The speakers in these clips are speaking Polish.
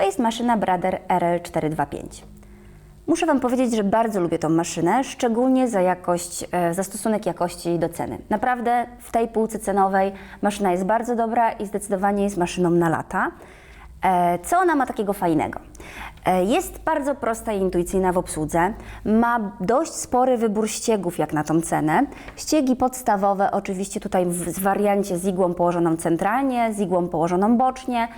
To jest maszyna Brother RL425. Muszę Wam powiedzieć, że bardzo lubię tą maszynę, szczególnie za jakość, e, za stosunek jakości do ceny. Naprawdę w tej półce cenowej maszyna jest bardzo dobra i zdecydowanie jest maszyną na lata. E, Co ona ma takiego fajnego? E, Jest bardzo prosta i intuicyjna w obsłudze. Ma dość spory wybór ściegów jak na tą cenę. Ściegi podstawowe, oczywiście tutaj w w wariancie z igłą położoną centralnie, z igłą położoną bocznie.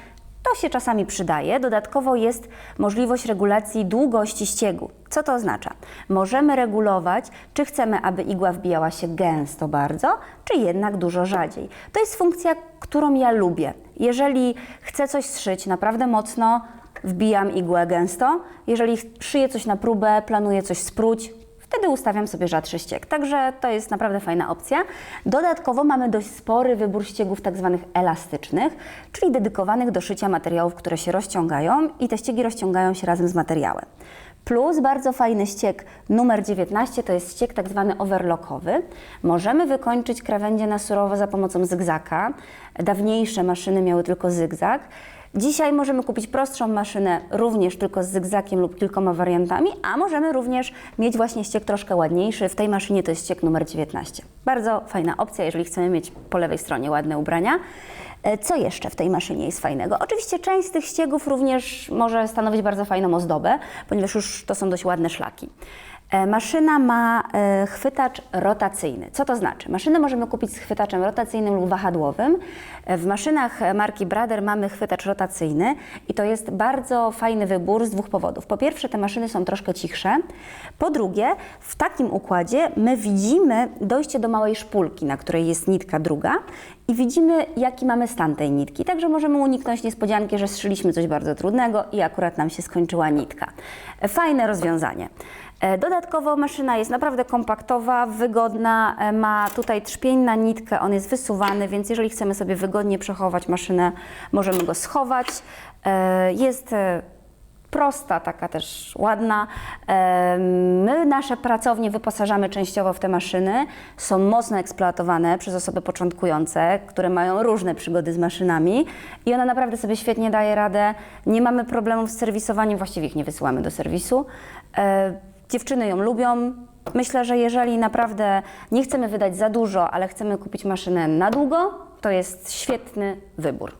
To się czasami przydaje. Dodatkowo jest możliwość regulacji długości ściegu. Co to oznacza? Możemy regulować, czy chcemy, aby igła wbijała się gęsto bardzo, czy jednak dużo rzadziej. To jest funkcja, którą ja lubię. Jeżeli chcę coś zszyć naprawdę mocno, wbijam igłę gęsto. Jeżeli szyję coś na próbę, planuję coś spróć, wtedy ustawiam sobie rzadszy ścieg. Także to jest naprawdę fajna opcja. Dodatkowo mamy dość spory wybór ściegów tak zwanych elastycznych, czyli dedykowanych do szycia materiałów, które się rozciągają i te ściegi rozciągają się razem z materiałem. Plus bardzo fajny ścieg numer 19 to jest ścieg tak zwany overlockowy. Możemy wykończyć krawędzie na surowo za pomocą zygzaka. Dawniejsze maszyny miały tylko zygzak. Dzisiaj możemy kupić prostszą maszynę również tylko z zygzakiem lub kilkoma wariantami, a możemy również mieć właśnie ściek troszkę ładniejszy. W tej maszynie to jest ściek numer 19. Bardzo fajna opcja, jeżeli chcemy mieć po lewej stronie ładne ubrania. E, Co jeszcze w tej maszynie jest fajnego? Oczywiście część z tych ściegów również może stanowić bardzo fajną ozdobę, ponieważ już to są dość ładne szlaki. E, Maszyna ma e, chwytacz rotacyjny. Co to znaczy? Maszynę możemy kupić z chwytaczem rotacyjnym lub wahadłowym. E, W maszynach marki Brother mamy chwytacz rotacyjny i to jest bardzo fajny wybór z dwóch powodów. Po pierwsze, te maszyny są troszkę cichsze. Po drugie, w takim układzie my widzimy dojście do małej szpulki, na której jest nitka druga i widzimy, jaki mamy stan tej nitki. Także możemy uniknąć niespodzianki, że strzyliśmy coś bardzo trudnego i akurat nam się skończyła nitka. Fajne rozwiązanie. E, Dodatkowo maszyna jest naprawdę kompaktowa, wygodna, e, ma tutaj trzpień na nitkę, on jest wysuwany, więc jeżeli chcemy sobie wygodnie przechować maszynę, możemy go schować. E, Jest prosta, taka też ładna. My nasze pracownie wyposażamy częściowo w te maszyny. Są mocno eksploatowane przez osoby początkujące, które mają różne przygody z maszynami i ona naprawdę sobie świetnie daje radę. Nie mamy problemów z serwisowaniem, właściwie ich nie wysyłamy do serwisu. Dziewczyny ją lubią. Myślę, że jeżeli naprawdę nie chcemy wydać za dużo, ale chcemy kupić maszynę na długo, to jest świetny wybór.